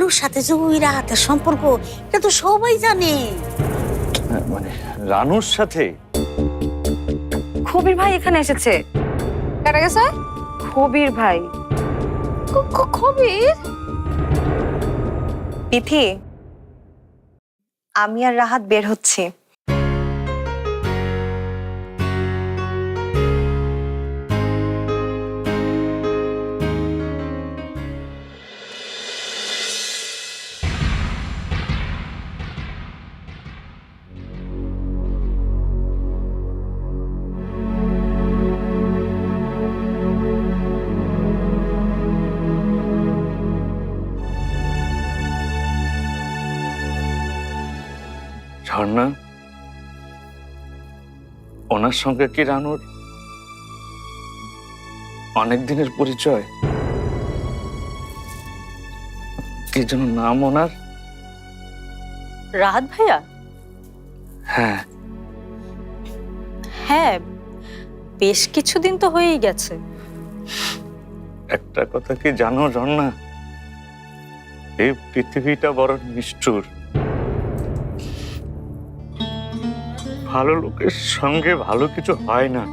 রানুর সাথে যে ওই রাহাতের সম্পর্ক এটা তো সবাই জানে। হ্যাঁ, মানে রানুর সাথে? খবির ভাই এখানে এসেছে। কাটা গেছে? খবির ভাই। খবির? পিথি তিথি আমি আর রাহাত বের হচ্ছি। ঝর্ণা ওনার সঙ্গে কি রানুর অনেক দিনের পরিচয়? কি যেন নাম ওনার? রাহাত ভাইয়া? হ্যাঁ। হ্যাঁ বেশ কিছুদিন তো হয়েই গেছে। একটা কথা কি জানো ঝর্ণা এই পৃথিবীটা বড় নিষ্ঠুর। ভালো লোকের সঙ্গে ভালো কিছু হয় না।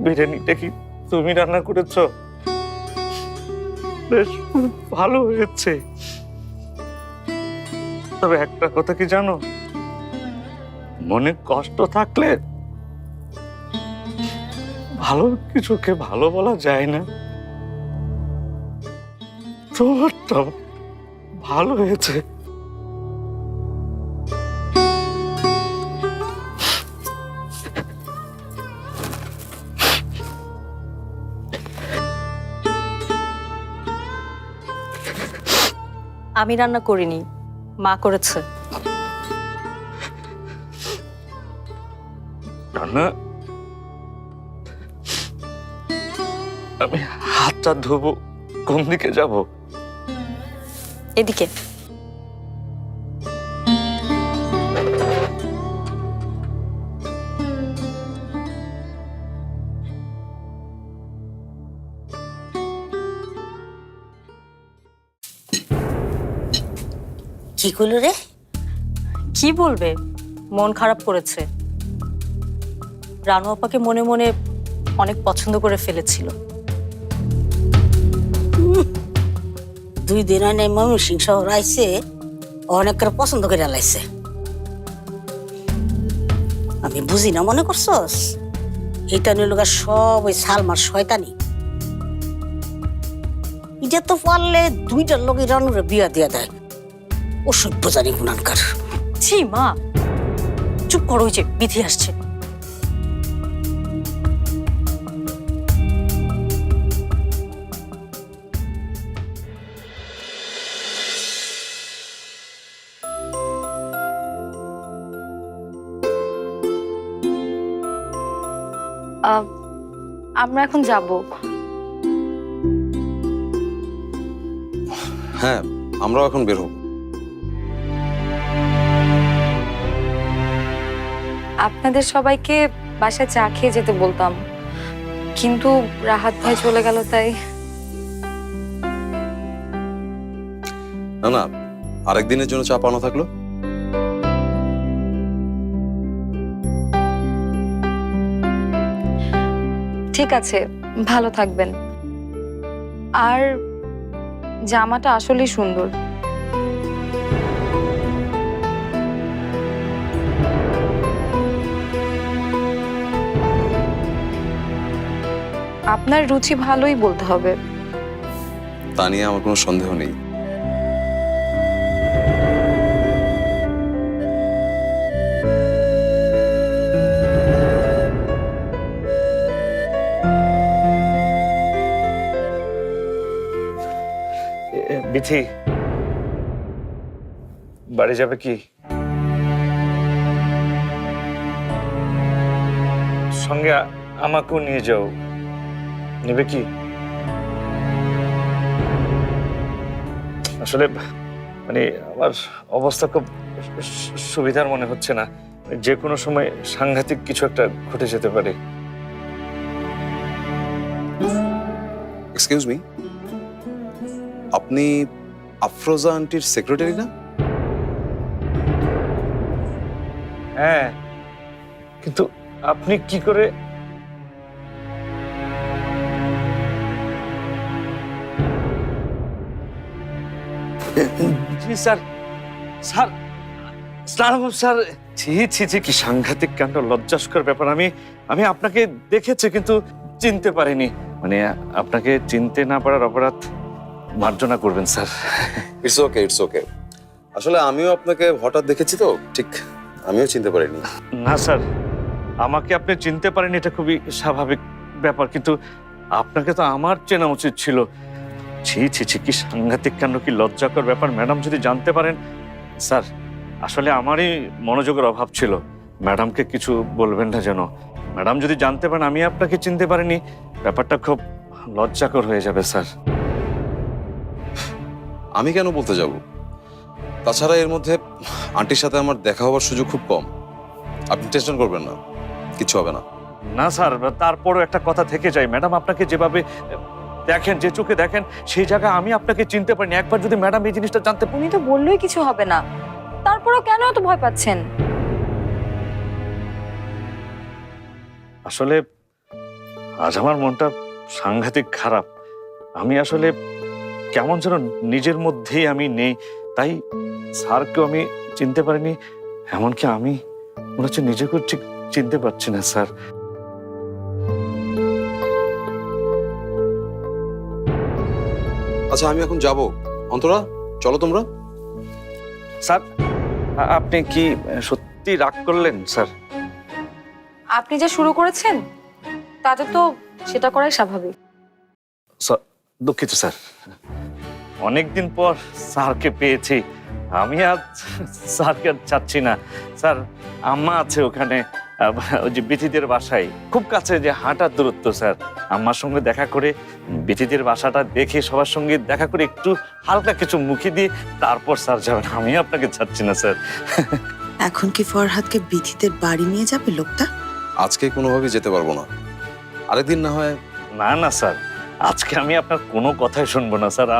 বিরিয়ানিটা কি তুমি রান্না করেছ? বেশ, ভালো হয়েছে। তবে একটা কথা কি জানো? মনে কষ্ট থাকলে ভালো কিছুকে ভালো বলা যায় না। তোমারটা ভালো হয়েছে। আমি রান্না করিনি মা করেছে। রান্না? আমি হাতটা ধোবো কোন দিকে যাব? এদিকে। কি করল রে? কি বলবে? মন খারাপ করেছে। রানু আপাকে মনে মনে অনেক পছন্দ করে ফেলেছিল। দুই দিন নাই ময়মনসিং শহর আইছে অনেক করে পছন্দ করে লাইছে। আমি বুঝি না, মনে করছস? এটা নিয়ে লোক সব ওই সালমার শয়তানি। এটা তো পারলে দুইটার লোক রানুরে বিয়া দিয়া দেয়। ও সভ্য জানি গুণানকার। ছি, মা। চুপ করো যে বিধি আসছে। আমরা এখন যাব। হ্যাঁ আমরাও এখন বের হব। আপনাদের সবাইকে বাসায় চা খেয়ে যেতে বলতাম কিন্তু রাহাত ভাই চলে গেল তাই। না না আরেক দিনের জন্য চা পানো থাকল। ঠিক আছে, ভালো থাকবেন। আর জামাটা আসলেই সুন্দর। আপনার রুচি ভালোই বলতে হবে। তা নিয়ে আমার কোনো সন্দেহ নেই। বিথি, বাড়ি যাবে কি? সঙ্গে আমাকেও নিয়ে যাও। নেবে কি? আসলে মানে আমার অবস্থা খুব সুবিধার মনে হচ্ছে না। যে কোনো সময় সাংঘাতিক কিছু একটা ঘটে যেতে পারে। এক্সকিউজ আপনি আফরোজা আন্টির সেক্রেটারি না? হ্যাঁ। কিন্তু আপনি কি করে জি স্যার স্যার স্যার। ছি ছি ছি, কি সাংঘাতিক কাণ্ড, লজ্জাস্কর ব্যাপার। আমি আমি আপনাকে দেখেছি, কিন্তু চিনতে পারিনি। মানে আপনাকে চিনতে না পারার অপরাধ মার্জনা করবেন sir. It's okay it's okay আসলে আমিও আপনাকে হঠাৎ দেখেছি তো ঠিক আমিও চিনতে পারিনি। না স্যার আমাকে আপনি চিনতে পারেন এটা খুবই স্বাভাবিক ব্যাপার কিন্তু আপনাকে তো আমার চেনা উচিত ছিল। ছি ছি ছি কি সাংঘাতিক কাণ্ড কি লজ্জাকর ব্যাপার ম্যাডাম যদি জানতে পারেন। স্যার আসলে আমারই মনোযোগের অভাব ছিল। ম্যাডামকে কিছু বলবেন না যেন। ম্যাডাম যদি জানতে পারেন আমি আপনাকে চিনতে পারিনি। ব্যাপারটা খুব লজ্জাকর হয়ে যাবে স্যার। আমি কেন বলতে যাব? তাছাড়া এর মধ্যে আন্টির সাথে আমার দেখা হওয়ার সুযোগ খুব কম। আপনি টেনশন করবেন না কিচ্ছু হবে না। না স্যার তারপরও একটা কথা থেকে যায়। ম্যাডাম আপনাকে যেভাবে দেখেন যে চোখে দেখেন সেই জায়গায় আমি আপনাকে চিনতে পারিনি। একবার যদি ম্যাডাম এই জিনিসটা জানতে উনি তো বললেই কিছু হবে না। তারপরও কেন এত ভয় পাচ্ছেন? আসলে আজ আমার মনটা সাংঘাতিক খারাপ। আমি আসলে কেমন যেন নিজের মধ্যেই আমি নেই। তাই স্যারকেও আমি চিনতে পারিনি এমনকি আমি মনে হচ্ছে নিজেকেও ঠিক চিনতে পারছি না স্যার। আচ্ছা আমি এখন যাব। অন্তরা চলো তোমরা। স্যার আপনি কি সত্যি রাগ করলেন স্যার? আপনি যা শুরু করেছেন তাতে তো সেটা করাই স্বাভাবিক। দুঃখিত স্যার। অনেকদিন পর স্যারকে পেয়েছি। আমি আজ স্যারকে আর চাচ্ছি না। স্যার আম্মা আছে ওখানে ওই যে বিথিদের বাসায়। খুব কাছে যে হাঁটার দূরত্ব স্যার। আম্মার সঙ্গে দেখা করে বিথিদের বাসাটা দেখে সবার সঙ্গে দেখা করে একটু হালকা কিছু মুখে দিয়ে তারপর স্যার যাবেন। আমি আপনাকে চাচ্ছি না স্যার। এখন কি ফরহাদকে বিথিদের বাড়ি নিয়ে যাবে লোকটা? আজকে কোনোভাবে যেতে পারব না। আরেকদিন না হয় না না স্যার। আজকে আমি আপনার কোনো কথাই শুনব না স্যার।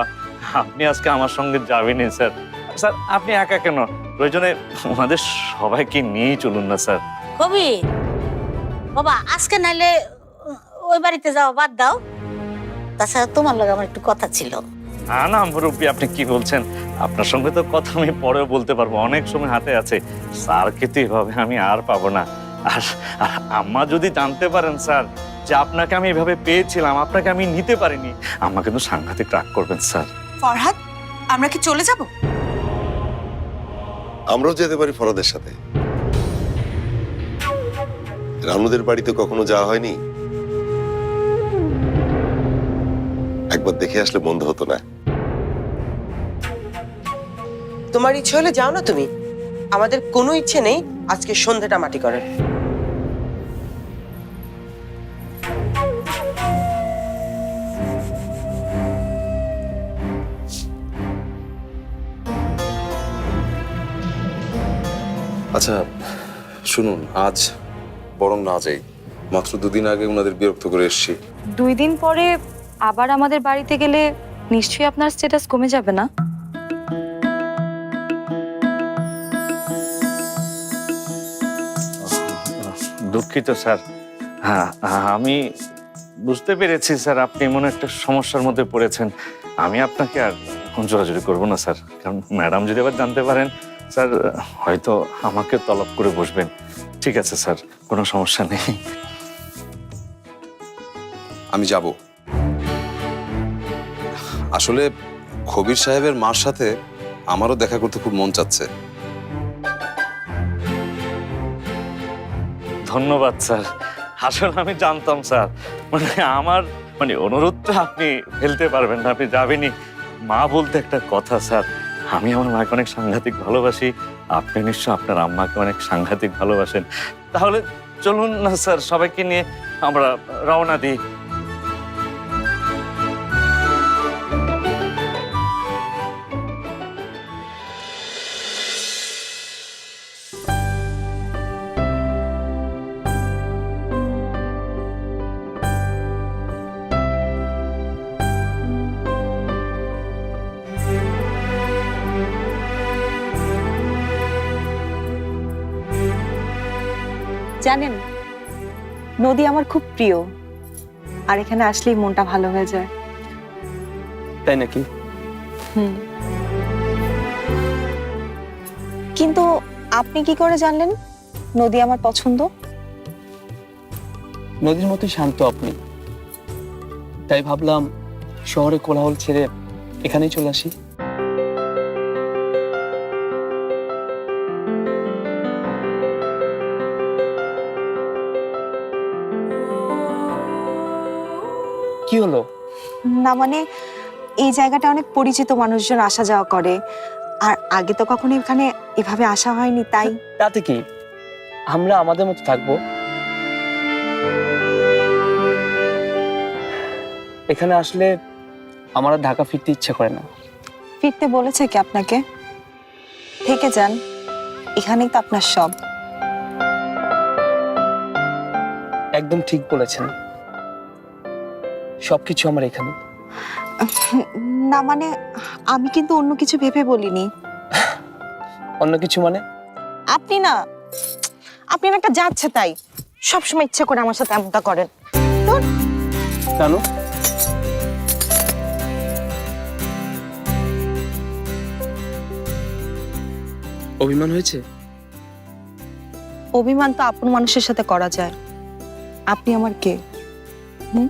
আপনি আজকে আমার সঙ্গে যাবেনই স্যার। স্যার আপনি একা কেন? প্রয়োজনে ওনাদের সবাইকে নিয়েই চলুন না স্যার। কবি বাবা আজকে নাইলে ওই বাড়িতে যাওয়া বাদ দাও। তাছাড়া তোমার লগে আমার একটু কথা ছিল। না না মুরব্বী আপনি কি বলছেন? আপনার সঙ্গে তো কথা আমি পরেও বলতে পারব অনেক সময় হাতে আছে। স্যারকে তো এভাবে আমি আর পাবো না। আর আর আম্মা যদি জানতে পারেন স্যার যে আপনাকে আমি এভাবে পেয়েছিলাম আপনাকে আমি নিতে পারিনি আম্মা কিন্তু সাংঘাতিক রাগ করবেন স্যার। ফরহাদ আমরা কি চলে যাব? আমরাও যেতে পারি ফরদের সাথে। রানুদের বাড়িতে কখনো যাওয়া হয়নি? একবার দেখে আসলে বন্ধ হতো না। তোমার ইচ্ছে হলে যাও না তুমি। আমাদের কোনো ইচ্ছে নেই আজকে সন্ধ্যাটা মাটি করার। আচ্ছা শুনুন আজ বরং না যাই মাত্র দুদিন আগে ওনাদের বিরক্ত করে এসেছি। দুই দিন পরে আবার আমাদের বাড়িতে গেলে নিশ্চয়ই আপনার স্ট্যাটাস কমে যাবে না? দুঃখিত স্যার। হ্যাঁ আমি বুঝতে পেরেছি স্যার আপনি এমন একটা সমস্যার মধ্যে পড়েছেন। আমি আপনাকে আর জোরাজুরি করব না স্যার। কারণ ম্যাডাম যদি আবার জানতে পারেন স্যার হয়তো আমাকে তলব করে বসবেন। ঠিক আছে স্যার কোনো সমস্যা নেই। আমি যাব। আসলে খবির সাহেবের মার সাথে আমারও দেখা করতে খুব মন চাচ্ছে। ধন্যবাদ স্যার। আসলে আমি জানতাম স্যার। মানে আমার মানে অনুরোধটা আপনি ফেলতে পারবেন না আপনি যাবেনই। মা বলতে একটা কথা স্যার। আমি আমার মাকে অনেক সাংঘাতিক ভালোবাসি, আপনি নিশ্চয় আপনার আম্মাকে অনেক সাংঘাতিক ভালোবাসেন। তাহলে চলুন না স্যার, সবাইকে নিয়ে আমরা রওনা দিই। জানেন নদী আমার খুব প্রিয় আর এখানে আসলেই মনটা ভালো হয়ে যায়। তাই নাকি? হুম। কিন্তু আপনি কি করে জানলেন নদী আমার পছন্দ? নদীর মতো শান্ত আপনি। তাই ভাবলাম শহরে কোলাহল ছেড়ে এখানেই চলে আসি। কি হলো? না মানে এই জায়গাটা অনেক পরিচিত মানুষজন আসা যাওয়া করে। আর আগে তো কখনো এখানে এভাবে আসা হয়নি তাই। তাতে কি? আমরা আমাদের মতো থাকব? এখানে আসলে আমার আর ঢাকা ফিরতে ইচ্ছা করে না। ফিরতে বলেছে কি আপনাকে? থেকে যান। এখানেই তো আপনার সব। একদম ঠিক বলেছেন। সবকিছু আমার এখানে। না মানে আমি কিন্তু অন্য কিছু ভেবে বলিনি। অন্য কিছু মানে? আপনি না আপনি না একটা যাচ্ছে তাই। সবসময় ইচ্ছে করে আমার সাথে এমনটা করেন। জানো অভিমান হয়েছে? অভিমান তো আপন মানুষের সাথে করা যায়। আপনি আমার কে? হুম?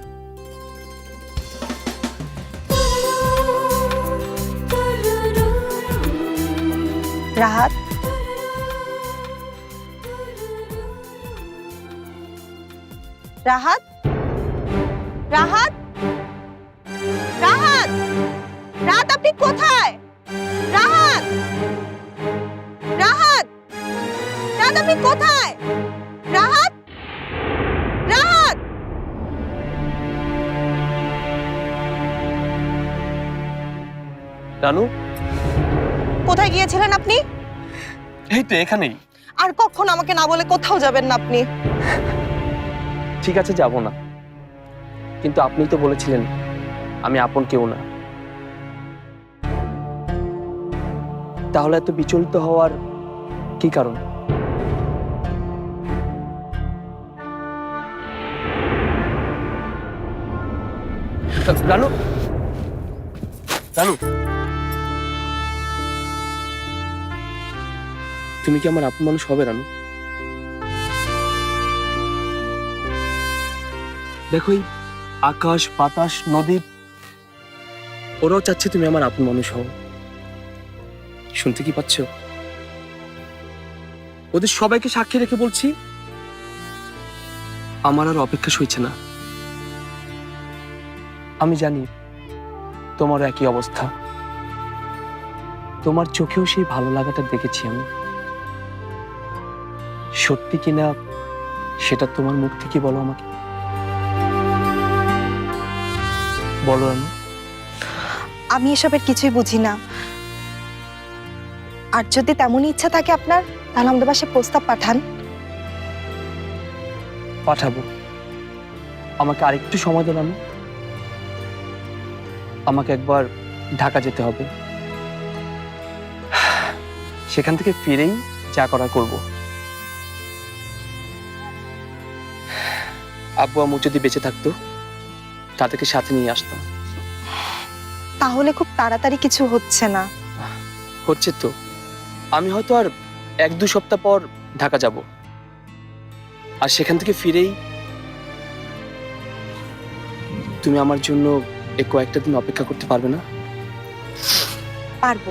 রাহাত রাহাত রাহাত রাহাত রাহাত আপনি কোথায় রাহাত রাহাত রাহাত আপনি কোথায় রাহাত রাহাত রানু কোথায় গিয়েছিলেন আপনি? এই তো এখানেই। আর কখন আমাকে না বলে কোথাও যাবেন না আপনি? ঠিক আছে যাব না। কিন্তু আপনি তো বলেছিলেন আমি আপন কেউ না। তাহলে এত বিচলিত হওয়ার কি কারণ? রানু! রানু! তুমি কি আমার আপন মানুষ হবে, রানু? দেখো আকাশ, বাতাস, নদী, ওরাও চাচ্ছে তুমি আমার আপন মানুষ হও। শুনতে কি পাচ্ছ? ওদের সবাইকে সাক্ষী রেখে বলছি, আমার আর অপেক্ষা সইছে না। আমি জানি তোমার একই অবস্থা। তোমার চোখেও সেই ভালো লাগাটা দেখেছি আমি। সত্যি কিনা সেটা তোমার মুখ থেকে বলো আমাকে। বলো রানু আমি এসবের কিছুই বুঝি না। আর যদি তেমনই ইচ্ছা থাকে আপনার তাহলে আমাদের বাসায় প্রস্তাব পাঠান। পাঠাবো। আমাকে আরেকটু সময় দেন আমি। আমাকে একবার ঢাকা যেতে হবে। সেখান থেকে ফিরেই যা করা করব। আব্বু আম্মু যদি বেঁচে থাকতো তাদেরকে সাথে নিয়ে আসতাম। তাহলে খুব তাড়াতাড়ি কিছু হচ্ছে না। হচ্ছে তো। আমি হয়তো আর এক দু সপ্তাহ পর ঢাকা যাব। আর সেখান থেকে ফিরেই তুমি আমার জন্য এই কয়েকটা দিন অপেক্ষা করতে পারবে না? পারব।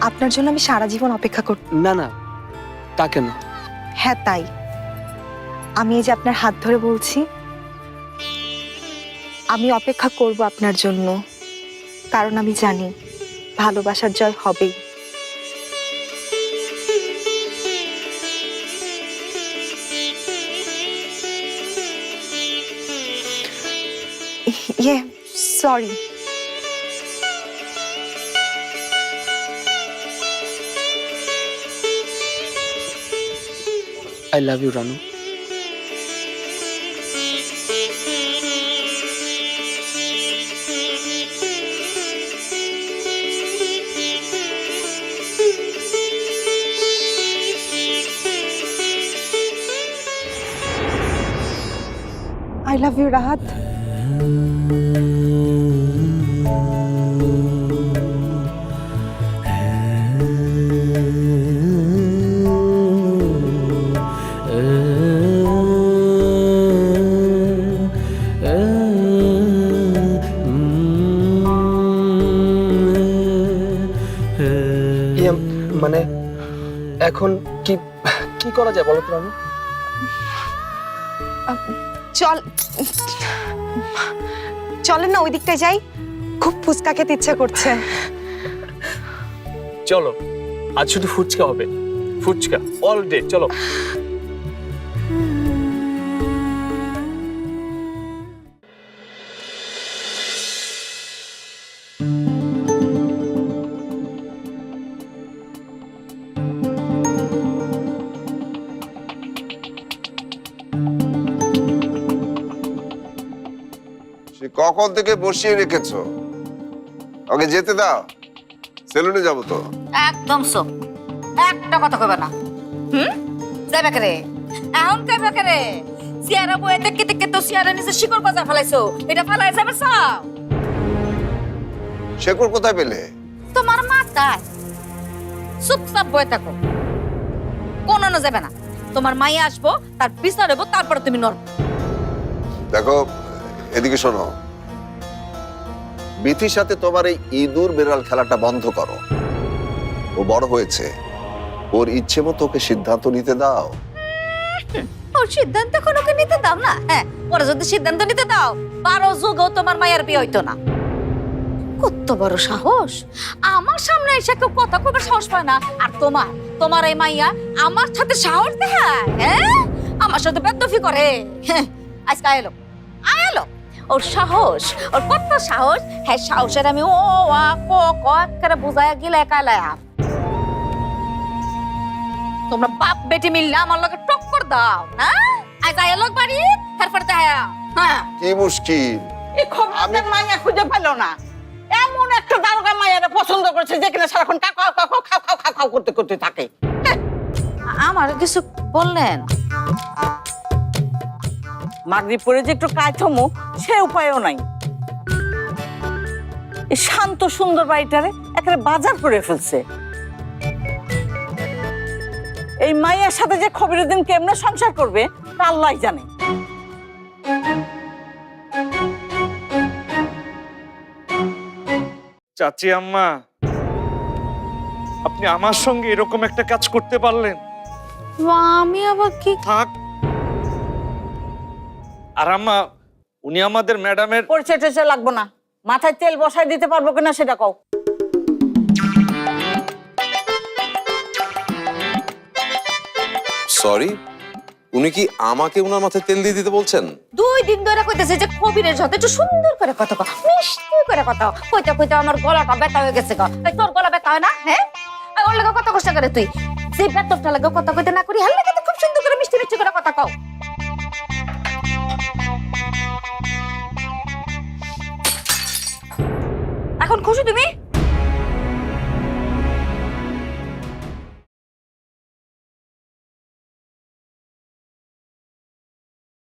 আপনার জন্য আমি সারা জীবন অপেক্ষা করব না না তা কেন? হ্যাঁ তাই। আমি এই যে আপনার হাত ধরে বলছি, আমি অপেক্ষা করব আপনার জন্য। কারণ আমি জানি ভালোবাসার জয় হবেই। ইয়ে sorry. I love you Ranu love you Rahat মানে এখন কি কি করা যায় বলো তো রানু চল। চলেন না ওই দিকটা যাই। খুব ফুচকা খেতে ইচ্ছা করছে। চলো, আজ শুধু ফুচকা হবে। ফুচকা অল ডে চলো। কখন থেকে বসিয়ে রেখেছো। ওকে যেতে দাও। সেলুনে যাব তো। একদম সো। একটা কথা কইবা না। হুম? যাবে রে এখন যাবে রে সিয়ারা বয়ে দেখতে দেখতে তো সিয়ারা নিচে শিকড় বাজার ফেলাইছো। এটা ফেলাই যাবে সাও শেকড় কোথায় পেলে? তোমার মা মাথায়। চুপচাপ বয়ে থাকো। কোনো না যাবে না। তোমার মাই আসব তার পিছনে তারপরে তুমি নড় দেখো এদিকে শোনো। বিথির সাথে তোমার এই ইঁদুর বেড়াল খেলাটা বন্ধ করো। ও বড় হয়েছে। ওর ইচ্ছে মতো ওকে সিদ্ধান্ত নিতে দাও। ওর সিদ্ধান্ত কোনো ওকে নিতে দাও না? হ্যাঁ ওরা যদি সিদ্ধান্ত নিতে দাও, বারো যুগেও তোমার মায়ের বিয়ে হইতো না। কত বড় সাহস। আমার সামনে এসে কেউ কথা কবার সাহস পায় না। আর তোমার তোমার এই মাইয়া আমার সাথে সাহস দেখায় হ্যাঁ? আমার সাথে বেদফি করে। হ্যাঁ আজকে এলো। আয়ালো ওর সাহস ওর কত সাহস? হ্যাঁ সাহসের আমি ও আ ক ক করে বুঝায় গিলে একালায়া তোমরা বাপ বেটি মিললে আমার লগে টক্কর দাও না? আজ আয়ালো বাড়ি তারপর দেখা হ্যাঁ। কি মুশকিল? এই খবরদার মাইয়া খুঁজে পেল না। এমন একটা দারোগা মাইয়ারা পছন্দ করেছে যে কিনা সারাক্ষণ কাকাও কাকাও খাও খাও খাও খাও করতে করতে থাকে। আমার কিছু বললেন? মাগরি পরে যে একটু কাজ থমু সে উপায়ও নাই। এই শান্ত সুন্দর বাড়িটারে একেবারে বাজার করে ফেলছে। এই মাইয়ার সাথে যে খবিরের দিন কেমনে সংসার করবে তা আল্লাহ জানে। চাচি আম্মা আপনি আমার সঙ্গে এরকম একটা কাজ করতে পারলেন? আমি আবার কি থাক আর আম্মা উনি আমাদের ম্যাডামের পরিচয় টরিচয় লাগবো না। মাথায় তেল বসায় দিতে পারব কিনা সেটা কও। সরি উনি কি আমাকে ওনার মাথায় তেল দিয়ে দিতে বলছেন? দুই দিন ধরে কইতেছে যে কবিরের সাথে একটু সুন্দর করে কথা কও মিষ্টি করে কথা কও। কইতে কইতে আমার গলাটা ব্যথা হয়ে গেছে গো। এই তোর গলা ব্যথা হয় না? হ্যাঁ? ওর লাগে কথা কষ্ট করে তুই? সেই ব্যথাটা লাগে কথা কইতে না করি হাল লাগে তো খুব সুন্দর করে মিষ্টি মিষ্টি করে কথা কও। এখন খুশি তুমি?